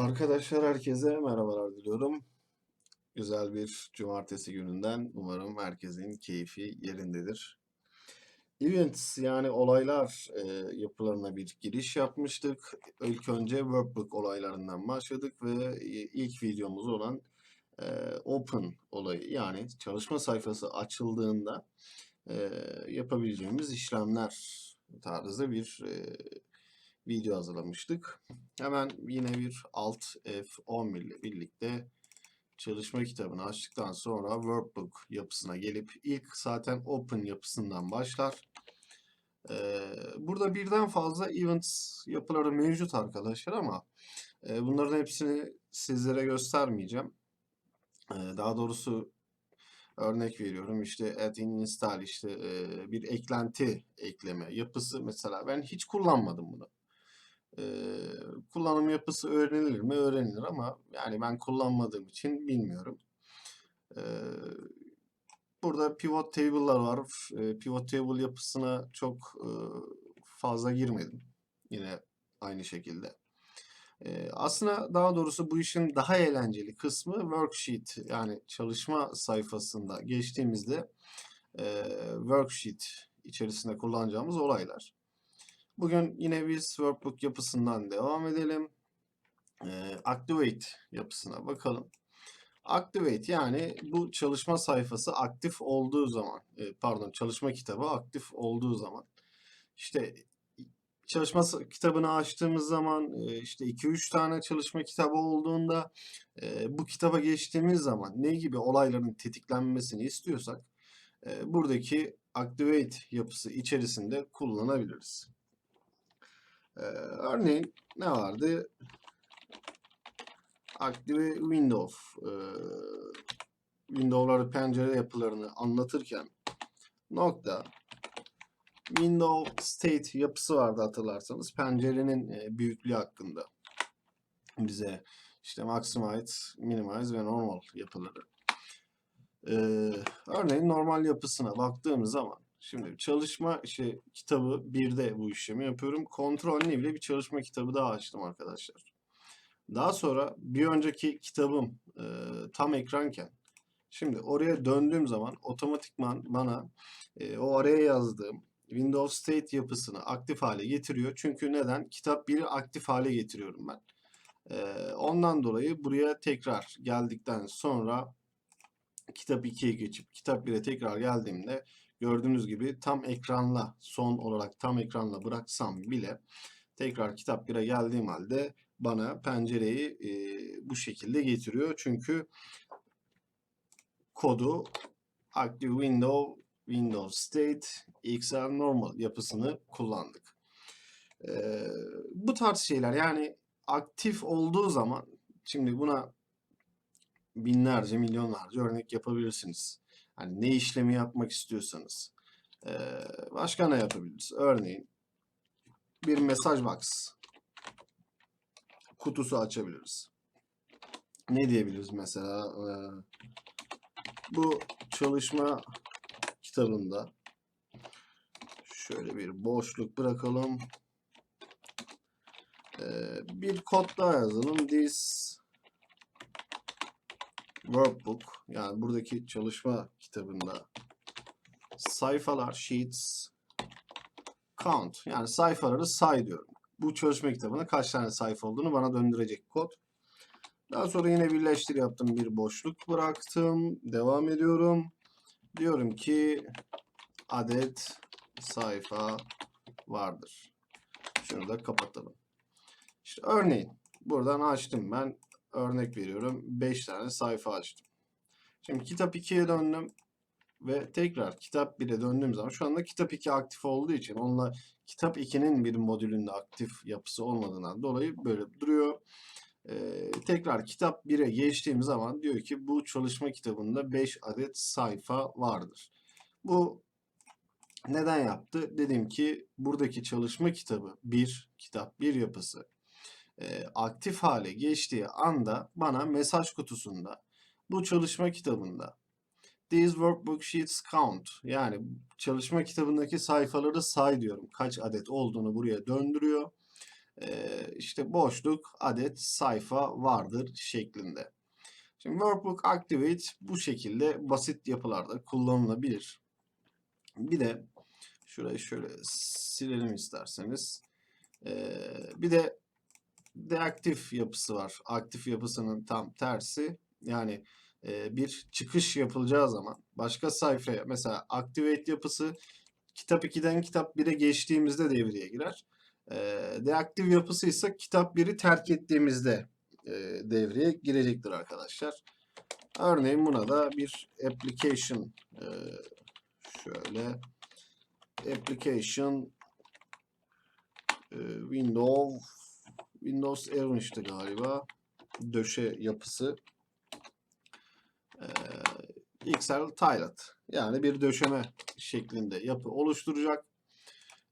Arkadaşlar herkese merhabalar diliyorum. Güzel bir cumartesi gününden umarım herkesin keyfi yerindedir. Events yani olaylar e, yapılarına bir giriş yapmıştık. İlk önce workbook olaylarından başladık ve ilk videomuz olan e, open olayı yani çalışma sayfası açıldığında e, yapabileceğimiz işlemler tarzı bir e, video hazırlamıştık. Hemen yine bir Alt F11 ile birlikte çalışma kitabını açtıktan sonra workbook yapısına gelip ilk zaten open yapısından başlar. Ee, burada birden fazla events yapıları mevcut arkadaşlar ama e, bunların hepsini sizlere göstermeyeceğim. Ee, daha doğrusu örnek veriyorum işte add in install işte e, bir eklenti ekleme yapısı mesela ben hiç kullanmadım bunu. Ee, kullanım yapısı öğrenilir mi? Öğrenilir ama yani ben kullanmadığım için bilmiyorum. Ee, burada pivot table'lar var. Ee, pivot table yapısına çok e, fazla girmedim. Yine aynı şekilde. Ee, aslında daha doğrusu bu işin daha eğlenceli kısmı worksheet yani çalışma sayfasında geçtiğimizde e, worksheet içerisinde kullanacağımız olaylar. Bugün yine biz workbook yapısından devam edelim. Activate yapısına bakalım. Activate yani bu çalışma sayfası aktif olduğu zaman, e, pardon çalışma kitabı aktif olduğu zaman. İşte çalışma kitabını açtığımız zaman e, işte 2-3 tane çalışma kitabı olduğunda e, bu kitaba geçtiğimiz zaman ne gibi olayların tetiklenmesini istiyorsak buradaki activate yapısı içerisinde kullanabiliriz. Ee, örneğin ne vardı? Active Windows. Ee, Windows'ları pencere yapılarını anlatırken nokta Windows State yapısı vardı hatırlarsanız. Pencerenin e, büyüklüğü hakkında bize işte maximize, minimize ve normal yapıları. Ee, örneğin normal yapısına baktığımız zaman Şimdi çalışma şey, kitabı birde bu işlemi yapıyorum. Kontrol ne bile bir çalışma kitabı daha açtım arkadaşlar. Daha sonra bir önceki kitabım e, tam ekranken şimdi oraya döndüğüm zaman otomatikman bana e, o araya yazdığım Windows State yapısını aktif hale getiriyor. Çünkü neden? Kitap 1'i aktif hale getiriyorum ben. E, ondan dolayı buraya tekrar geldikten sonra kitap 2'ye geçip kitap 1'e tekrar geldiğimde gördüğünüz gibi tam ekranla son olarak tam ekranla bıraksam bile tekrar kitap 1'e geldiğim halde bana pencereyi e, bu şekilde getiriyor. Çünkü kodu Active Window, Windows State, XR Normal yapısını kullandık. E, bu tarz şeyler yani aktif olduğu zaman şimdi buna binlerce milyonlarca örnek yapabilirsiniz. Hani ne işlemi yapmak istiyorsanız. Başka ne yapabiliriz? Örneğin bir mesaj box kutusu açabiliriz. Ne diyebiliriz mesela? Bu çalışma kitabında şöyle bir boşluk bırakalım. Bir kod daha yazalım. This workbook yani buradaki çalışma kitabında sayfalar sheets count yani sayfaları say diyorum. Bu çalışma kitabında kaç tane sayfa olduğunu bana döndürecek kod. Daha sonra yine birleştir yaptım. Bir boşluk bıraktım. Devam ediyorum. Diyorum ki adet sayfa vardır. Şunu da kapatalım. İşte örneğin buradan açtım ben örnek veriyorum 5 tane sayfa açtım. Şimdi kitap 2'ye döndüm ve tekrar kitap 1'e döndüğüm zaman şu anda kitap 2 aktif olduğu için onunla kitap 2'nin bir modülünde aktif yapısı olmadığından dolayı böyle duruyor. Ee, tekrar kitap 1'e geçtiğim zaman diyor ki bu çalışma kitabında 5 adet sayfa vardır. Bu neden yaptı? Dedim ki buradaki çalışma kitabı 1, kitap 1 yapısı e, aktif hale geçtiği anda bana mesaj kutusunda bu çalışma kitabında These workbook sheets count yani çalışma kitabındaki sayfaları say diyorum. Kaç adet olduğunu buraya döndürüyor. eee, işte boşluk adet sayfa vardır şeklinde. Şimdi workbook activate bu şekilde basit yapılarda kullanılabilir. Bir de şurayı şöyle silelim isterseniz. Eee, bir de deaktif yapısı var. Aktif yapısının tam tersi. Yani e, bir çıkış yapılacağı zaman başka sayfaya mesela activate yapısı kitap 2'den kitap 1'e geçtiğimizde devreye girer. E, deaktif yapısı ise kitap 1'i terk ettiğimizde e, devreye girecektir arkadaşlar. Örneğin buna da bir application e, şöyle application e, window Windows 11'ti galiba döşe yapısı e, XL Tilet yani bir döşeme şeklinde yapı oluşturacak.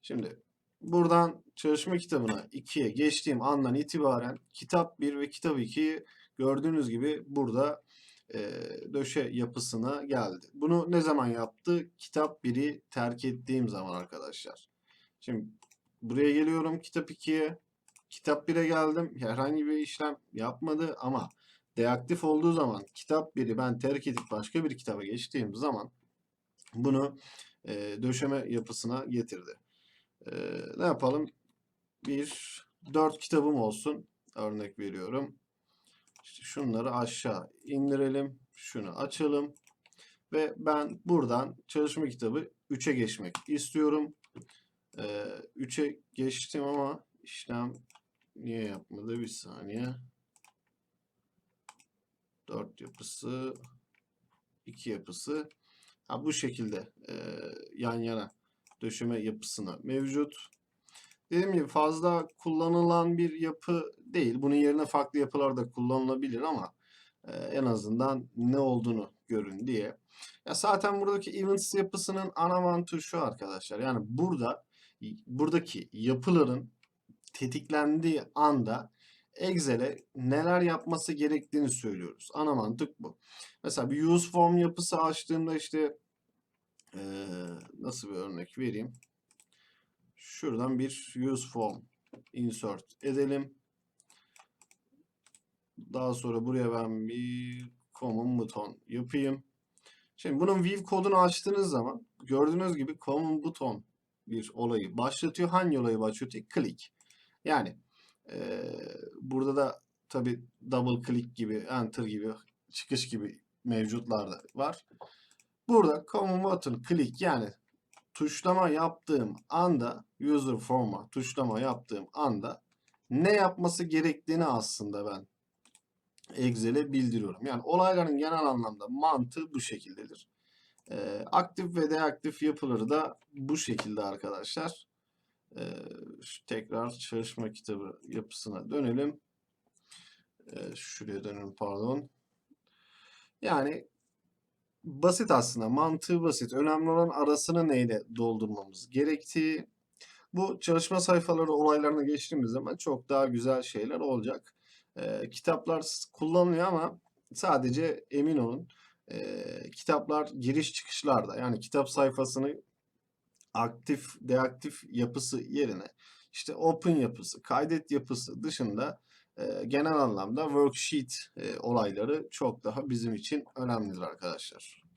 Şimdi buradan çalışma kitabına 2'ye geçtiğim andan itibaren kitap 1 ve kitap 2'yi gördüğünüz gibi burada e, döşe yapısına geldi. Bunu ne zaman yaptı? Kitap 1'i terk ettiğim zaman arkadaşlar. Şimdi buraya geliyorum kitap 2'ye. Kitap 1'e geldim. Herhangi bir işlem yapmadı ama deaktif olduğu zaman kitap 1'i ben terk edip başka bir kitaba geçtiğim zaman bunu e, döşeme yapısına getirdi. E, ne yapalım? Bir dört kitabım olsun. Örnek veriyorum. İşte şunları aşağı indirelim. Şunu açalım. Ve ben buradan çalışma kitabı 3'e geçmek istiyorum. E, 3'e geçtim ama işlem niye yapmadı? Bir saniye. 4 yapısı 2 yapısı ha, bu şekilde e, yan yana döşeme yapısına mevcut. Dediğim gibi fazla kullanılan bir yapı değil. Bunun yerine farklı yapılar da kullanılabilir ama e, en azından ne olduğunu görün diye. Ya zaten buradaki events yapısının ana mantığı şu arkadaşlar. Yani burada buradaki yapıların tetiklendiği anda Excel'e neler yapması gerektiğini söylüyoruz. Ana mantık bu. Mesela bir use form yapısı açtığımda işte ee, nasıl bir örnek vereyim? Şuradan bir use form insert edelim. Daha sonra buraya ben bir common buton yapayım. Şimdi bunun view kodunu açtığınız zaman gördüğünüz gibi common buton bir olayı başlatıyor. Hangi olayı başlatıyor? Click. Yani e, burada da tabi double click gibi, enter gibi, çıkış gibi mevcutlar da var. Burada common button click yani tuşlama yaptığım anda user form'a tuşlama yaptığım anda ne yapması gerektiğini aslında ben Excel'e bildiriyorum. Yani olayların genel anlamda mantığı bu şekildedir. Ee, aktif ve deaktif yapıları da bu şekilde arkadaşlar. Ee, tekrar çalışma kitabı yapısına dönelim. Ee, şuraya dönelim pardon. Yani basit aslında. Mantığı basit. Önemli olan arasını neyle doldurmamız gerektiği. Bu çalışma sayfaları olaylarına geçtiğimiz zaman çok daha güzel şeyler olacak. Ee, kitaplar kullanılıyor ama sadece emin olun kitaplar giriş çıkışlarda yani kitap sayfasını aktif deaktif yapısı yerine işte open yapısı, kaydet yapısı dışında e, genel anlamda worksheet e, olayları çok daha bizim için önemlidir arkadaşlar.